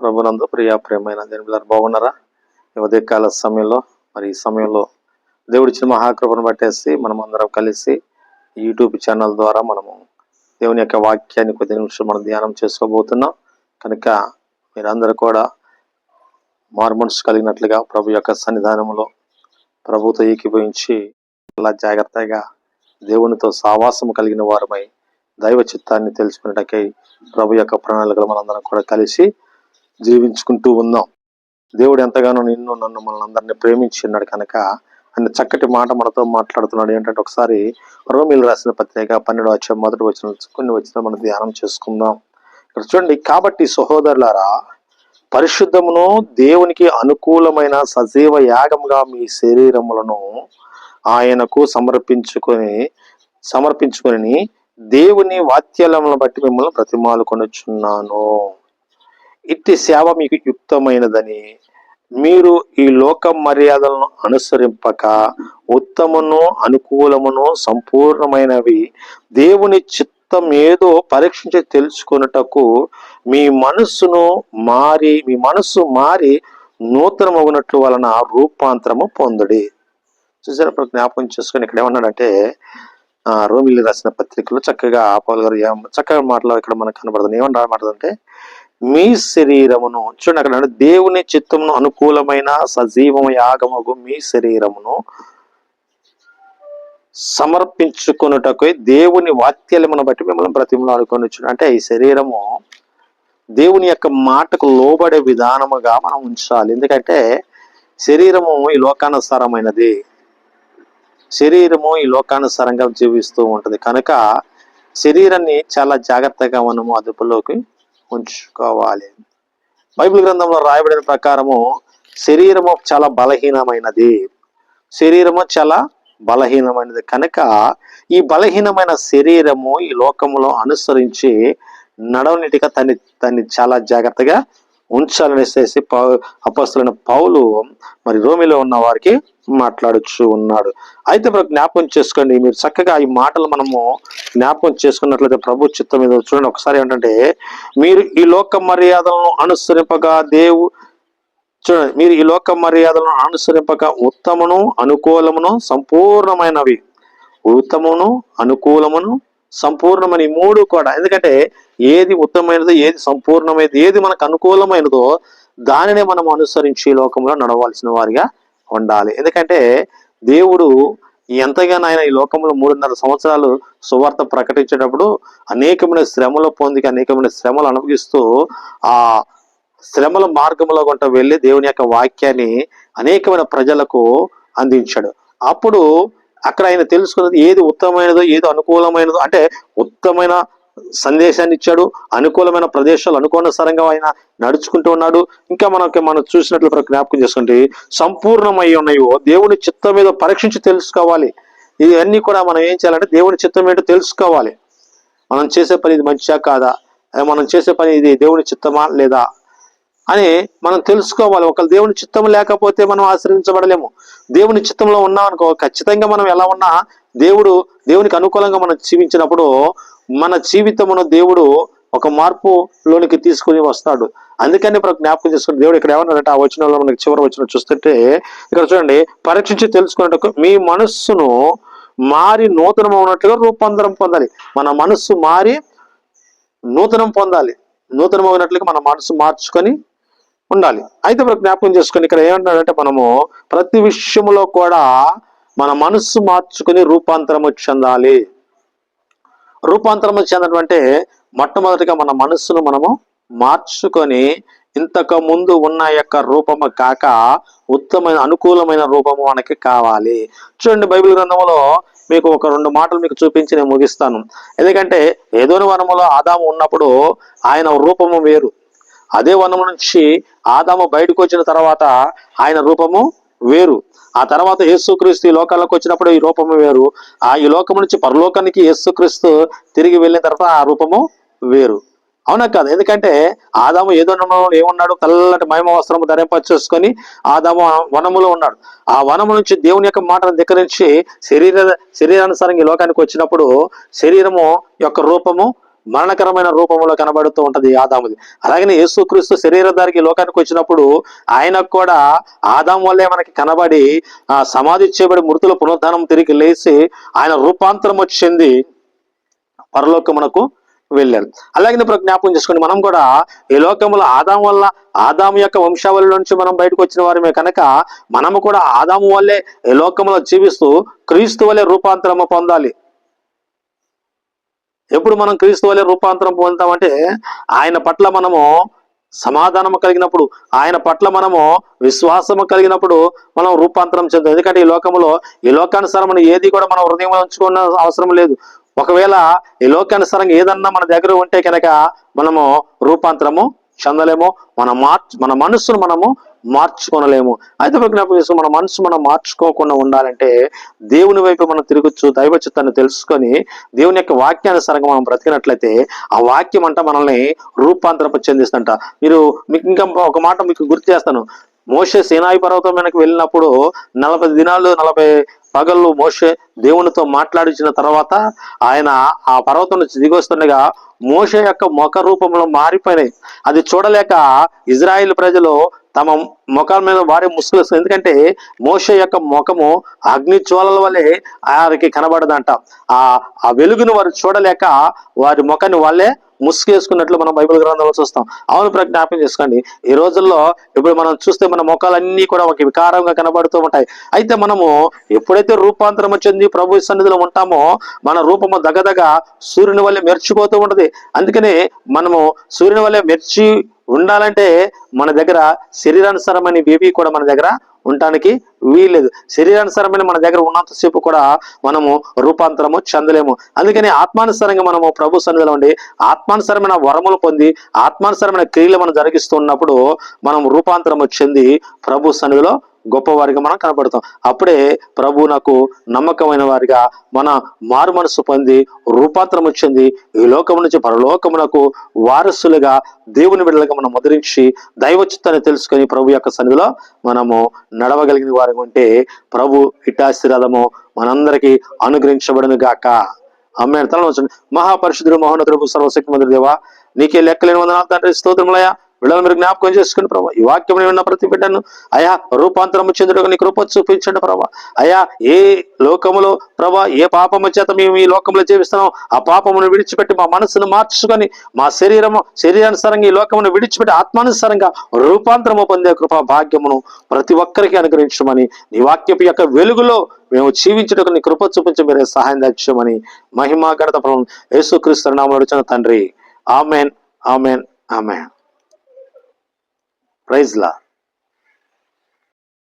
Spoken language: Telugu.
ప్రభునందు ప్రియా ప్రేమైన దేవులారు బాగున్నారా? ఈ ఉదయకాల సమయంలో మరి ఈ సమయంలో దేవుడి ఇచ్చిన మహాకృపను పట్టేసి మనం అందరం కలిసి యూట్యూబ్ ఛానల్ ద్వారా మనము దేవుని యొక్క వాక్యాన్ని కొద్ది నిమిషం మనం ధ్యానం చేసుకోబోతున్నాం. కనుక మీరందరూ కూడా మార్మన్స్ కలిగినట్లుగా ప్రభు యొక్క సన్నిధానంలో ప్రభుతో ఏకీభవించి అలా జాగ్రత్తగా దేవునితో సావాసము కలిగిన వారమై దైవ చిత్తాన్ని తెలుసుకునేటకై ప్రభు యొక్క ప్రణాళికలు మనందరం కూడా కలిసి జీవించుకుంటూ ఉందాం దేవుడు ఎంతగానో నిన్ను నన్ను మనల్ని అందరినీ ప్రేమించున్నాడు కనుక ఆయన చక్కటి మాట మనతో మాట్లాడుతున్నాడు. ఏంటంటే ఒకసారి రోమిలు రాసిన పత్రిక పన్నెండు వచ్చే మొదటి వచ్చిన కొన్ని వచ్చిన మనం ధ్యానం చేసుకుందాం. ఇక్కడ చూడండి కాబట్టి సహోదరులారా పరిశుద్ధమును దేవునికి అనుకూలమైన సజీవ యాగముగా మీ శరీరములను ఆయనకు సమర్పించుకొని సమర్పించుకొని దేవుని వాత్యలములను బట్టి మిమ్మల్ని ప్రతిమాలు కొనుచున్నాను ఇట్టి సేవ మీకు యుక్తమైనదని మీరు ఈ లోక మర్యాదలను అనుసరింపక ఉత్తమును అనుకూలమును సంపూర్ణమైనవి దేవుని చిత్తం ఏదో పరీక్షించి తెలుసుకొనుటకు మీ మనస్సును మారి మీ మనస్సు మారి నూతనమగునట్లు వలన రూపాంతరము పొందుడి. చూసారా ఇప్పుడు జ్ఞాపకం చేసుకొని ఇక్కడ ఏమన్నాడంటే ఆ రోమిల్లి రాసిన పత్రికలో చక్కగా పౌల్ గారు చక్కగా మాటలు ఇక్కడ మనకు కనబడుతుంది ఏమన్నా అంటే మీ శరీరమును చూడండి అక్కడ దేవుని చిత్తమును అనుకూలమైన సజీవం యాగముకు మీ శరీరమును సమర్పించుకొనుటకు దేవుని వాత్యలమును బట్టి మిమ్మల్ని బ్రతిమలు అనుకొని అంటే ఈ శరీరము దేవుని యొక్క మాటకు లోబడే విధానముగా మనం ఉంచాలి. ఎందుకంటే శరీరము ఈ లోకానుసారమైనది. శరీరము ఈ లోకానుసారంగా జీవిస్తూ ఉంటుంది. కనుక శరీరాన్ని చాలా జాగ్రత్తగా మనము అదుపులోకి ఉంచుకోవాలి బైబిల్ గ్రంథంలో రాయబడిన ప్రకారము శరీరము చాలా బలహీనమైనది. శరీరము చాలా బలహీనమైనది. కనుక ఈ బలహీనమైన శరీరము ఈ లోకములో అనుసరించి నడవనిటిగా తన్ని తన్ని చాలా జాగ్రత్తగా ఉంచాలనేసేసి పౌ అపస్తులైన పౌలు మరి రోమిలో ఉన్న వారికి మాట్లాడుచు ఉన్నాడు. అయితే ఇప్పుడు జ్ఞాపకం చేసుకోండి మీరు చక్కగా ఈ మాటలు మనము జ్ఞాపకం చేసుకున్నట్లయితే ప్రభు చిత్తం మీద చూడండి. ఒకసారి ఏంటంటే మీరు ఈ లోక మర్యాదలను అనుసరింపగా దేవు చూడండి మీరు ఈ లోక మర్యాదలను అనుసరింపక ఉత్తమను అనుకూలమును సంపూర్ణమైనవి. ఉత్తమును అనుకూలమును సంపూర్ణమని మూడు కూడా. ఎందుకంటే ఏది ఉత్తమమైనదో ఏది సంపూర్ణమైనది ఏది మనకు అనుకూలమైనదో దానినే మనం అనుసరించి ఈ లోకంలో నడవాల్సిన వారిగా ఉండాలి. ఎందుకంటే దేవుడు ఎంతగానో ఆయన ఈ లోకంలో మూడున్నర సంవత్సరాలు సువార్త ప్రకటించేటప్పుడు అనేకమైన శ్రమలు పొంది అనేకమైన శ్రమలు అనుభవిస్తూ ఆ శ్రమల మార్గంలో కొంట వెళ్ళి దేవుని యొక్క వాక్యాన్ని అనేకమైన ప్రజలకు అందించాడు. అప్పుడు అక్కడ ఆయన తెలుసుకున్నది ఏది ఉత్తమమైనదో ఏది అనుకూలమైనదో అంటే ఉత్తమైన సందేశాన్ని ఇచ్చాడు. అనుకూలమైన ప్రదేశాలు అనుకూలసరంగా ఆయన నడుచుకుంటూ ఉన్నాడు. ఇంకా మనకి మనం చూసినట్లు జ్ఞాపకం చేసుకుంటే సంపూర్ణమై ఉన్నాయో దేవుని చిత్తం మీద పరీక్షించి తెలుసుకోవాలి. ఇవన్నీ కూడా మనం ఏం చేయాలంటే దేవుని చిత్తం ఏంటో తెలుసుకోవాలి. మనం చేసే పని ఇది మంచిగా కాదా? మనం చేసే పని ఇది దేవుని చిత్తమా లేదా? అని మనం తెలుసుకోవాలి. ఒకవేళ దేవుని చిత్తం లేకపోతే మనం ఆశ్రయించబడలేము. దేవుని చిత్తంలో ఉన్నాం అనుకో ఖచ్చితంగా మనం ఎలా ఉన్నా దేవుడు దేవునికి అనుకూలంగా మనం జీవించినప్పుడు మన జీవితమును దేవుడు ఒక మార్పులోనికి తీసుకుని వస్తాడు. అందుకని ఇప్పుడు జ్ఞాపకం చేసుకుని దేవుడు ఇక్కడ ఏమన్నాడంటే ఆ వచనంలో మనకి చివరి వచ్చిన చూస్తుంటే ఇక్కడ చూడండి పరీక్షించి తెలుసుకున్నట్టు మీ మనస్సును మారి నూతనం ఉన్నట్లుగా రూపాంతరం పొందాలి. మన మనస్సు మారి నూతనం పొందాలి. నూతనమైనట్లుగా మన మనసు మార్చుకొని ఉండాలి. అయితే ఇప్పుడు జ్ఞాపకం చేసుకొని ఇక్కడ ఏమంటాడంటే మనము ప్రతి విషయంలో కూడా మన మనస్సు మార్చుకొని రూపాంతరము చెందాలి. రూపాంతరము చెందటంటే అంటే మొట్టమొదటిగా మన మనస్సును మనము మార్చుకొని ఇంతకు ముందు ఉన్న యొక్క రూపము కాక ఉత్తమైన అనుకూలమైన రూపము మనకి కావాలి. చూడండి బైబిల్ గ్రంథంలో మీకు ఒక రెండు మాటలు మీకు చూపించి నేను ముగిస్తాను. ఎందుకంటే ఏదోని వనములో ఆదాము ఉన్నప్పుడు ఆయన రూపము వేరు. అదే వనము నుంచి ఆదాము బయటకు వచ్చిన తర్వాత ఆయన రూపము వేరు. ఆ తర్వాత యేసుక్రీస్తు ఈ లోకాలకు వచ్చినప్పుడు ఈ రూపము వేరు. ఆ ఈ లోకం నుంచి పరలోకానికి యేసుక్రీస్తు తిరిగి వెళ్ళిన తర్వాత ఆ రూపము వేరు. అవునా కాదు? ఎందుకంటే ఆదాము ఏదో ఏమున్నాడు తెల్లటి మహిమ వస్త్రము ధరింపచేసుకొని ఆదాము ఆ వనములో ఉన్నాడు. ఆ వనము నుంచి దేవుని యొక్క మాటను ధిక్కరించి శరీర శరీరానుసారంగా ఈ లోకానికి వచ్చినప్పుడు శరీరము యొక్క రూపము మరణకరమైన రూపంలో కనబడుతూ ఉంటది ఆదాముది అలాగనే యేసుక్రీస్తు శరీరధారికి లోకానికి వచ్చినప్పుడు ఆయనకు కూడా ఆదాం వల్లే మనకి కనబడి ఆ సమాధి చేయబడి మృతుల పునరుద్ధానం తిరిగి లేచి ఆయన రూపాంతరం వచ్చింది. పరలోకమునకు వెళ్ళారు. అలాగే ఇప్పుడు జ్ఞాపకం చేసుకోండి మనం కూడా ఈ లోకంలో ఆదాం వల్ల ఆదాం యొక్క వంశావళి నుంచి మనం బయటకు వచ్చిన వారమే కనుక మనము కూడా ఆదాము వల్లే ఈ లోకంలో జీవిస్తూ క్రీస్తు వల్లే రూపాంతరము పొందాలి. ఎప్పుడు మనం క్రీస్తు వల్లే రూపాంతరం పొందుతామంటే ఆయన పట్ల మనము సమాధానము కలిగినప్పుడు ఆయన పట్ల మనము విశ్వాసము కలిగినప్పుడు మనం రూపాంతరం చెందుతాం. ఎందుకంటే ఈ లోకంలో ఈ లోకానుసారం ఏది కూడా మనం హృదయంలో ఉంచుకున్న అవసరం లేదు. ఒకవేళ ఈ లోకానుసారంగా ఏదన్నా మన దగ్గర ఉంటే కనుక మనము రూపాంతరము చెందలేము. మన మార్చ్ మన మనస్సును మనము మార్చుకోనలేము. అయితే జ్ఞాపకం చేసుకుని మన మనసు మనం మార్చుకోకుండా ఉండాలంటే దేవుని వైపు మనం తిరగచ్చు దైవ చిత్తాన్ని తెలుసుకొని దేవుని యొక్క వాక్యానుసారంగా మనం బ్రతికినట్లయితే ఆ వాక్యం అంట మనల్ని రూపాంతరపు చెందిస్తుంట మీరు మీకు ఇంకా ఒక మాట మీకు గుర్తు చేస్తాను. మోషే సేనాయి పర్వతం వెనక్కి వెళ్ళినప్పుడు నలభై దినాలు నలభై పగళ్ళు మోషే దేవునితో మాట్లాడించిన తర్వాత ఆయన ఆ పర్వతం నుంచి దిగొస్తుండగా మోషే యొక్క ముఖ రూపంలో మారిపోయినాయి. అది చూడలేక ఇజ్రాయిల్ ప్రజలు తమ ముఖాల మీద వారి ముసుగులు ఎందుకంటే మోష యొక్క ముఖము అగ్ని జ్వాలల వల్లే వారికి కనబడదంట. ఆ ఆ వెలుగును వారు చూడలేక వారి ముఖాన్ని వాళ్ళే ముసుగేసుకున్నట్లు మనం బైబిల్ గ్రంథంలో చూస్తాం. అవును ప్రజ్ఞాపం చేసుకోండి. ఈ రోజుల్లో ఇప్పుడు మనం చూస్తే మన ముఖాలన్నీ కూడా ఒక వికారంగా కనబడుతూ ఉంటాయి. అయితే మనము ఎప్పుడైతే రూపాంతరం చెంది ప్రభు సన్నిధిలో ఉంటామో మన రూపము దగదగ సూర్యుని వల్లే మెర్చిపోతూ ఉంటది. అందుకనే మనము సూర్యుని వల్లే మెర్చి ఉండాలంటే మన దగ్గర శరీరానుసారమైన బేబీ కూడా మన దగ్గర ఉండటానికి వీల్లేదు. శరీరానుసారమైన మన దగ్గర ఉన్నంతసేపు కూడా మనము రూపాంతరము చెందలేము. అందుకని ఆత్మానుసారంగా మనము ప్రభు సన్నిధిలో ఉండి ఆత్మానుసారమైన వరములు పొంది ఆత్మానుసారమైన క్రియలు మనం జరిగిస్తున్నప్పుడు మనం రూపాంతరము చెంది ప్రభు సన్నిధిలో గొప్పవారిగా మనం కనపడతాం. అప్పుడే ప్రభు నాకు నమ్మకమైన వారిగా మన మారు మనసు పొంది రూపాంతరం వచ్చింది ఈ లోకం నుంచి పరలోకమునకు వారసులుగా దేవుని బిడ్డలుగా మనం ముద్రించి దైవచిత్తాన్ని తెలుసుకొని ప్రభు యొక్క సన్నిధిలో మనము నడవగలిగిన వారు వారిగా ఉంటే ప్రభు ఇటాశీర్వాదము మనందరికీ అనుగ్రహించబడును గాక. అమ్మే తల మహాపరిషుద్ధుడు మహోన్నతుడు సర్వశక్తి మంత్రి దేవా నీకే లెక్కలేని వందనాలు తండ్రి. స్తోత్రములయ్యా. వీళ్ళని మీరు జ్ఞాపకం చేసుకుని ప్రభా ఈ వాక్యం విన్న ప్రతి బిడ్డను అయా రూపాంతరము చెందుటకు నీ కృప చూపించండి ప్రభా. అయా ఏ లోకములో ప్రభా ఏ పాపము చేత మేము ఈ లోకంలో జీవిస్తున్నాం ఆ పాపమును విడిచిపెట్టి మా మనసును మార్చుకొని మా శరీరము శరీరానుసారంగా ఈ లోకమును విడిచిపెట్టి ఆత్మానుసారంగా రూపాంతరము పొందే కృపా భాగ్యమును ప్రతి ఒక్కరికి అనుగ్రహించమని నీ వాక్యపు యొక్క వెలుగులో మేము జీవించడానికి నీ కృప చూపించి మీరే సహాయం దాచమని మహిమా గణత ప్రభు యేసుక్రీస్తు నామములో తండ్రి. Amen amen amen. ప్రైజ్ లా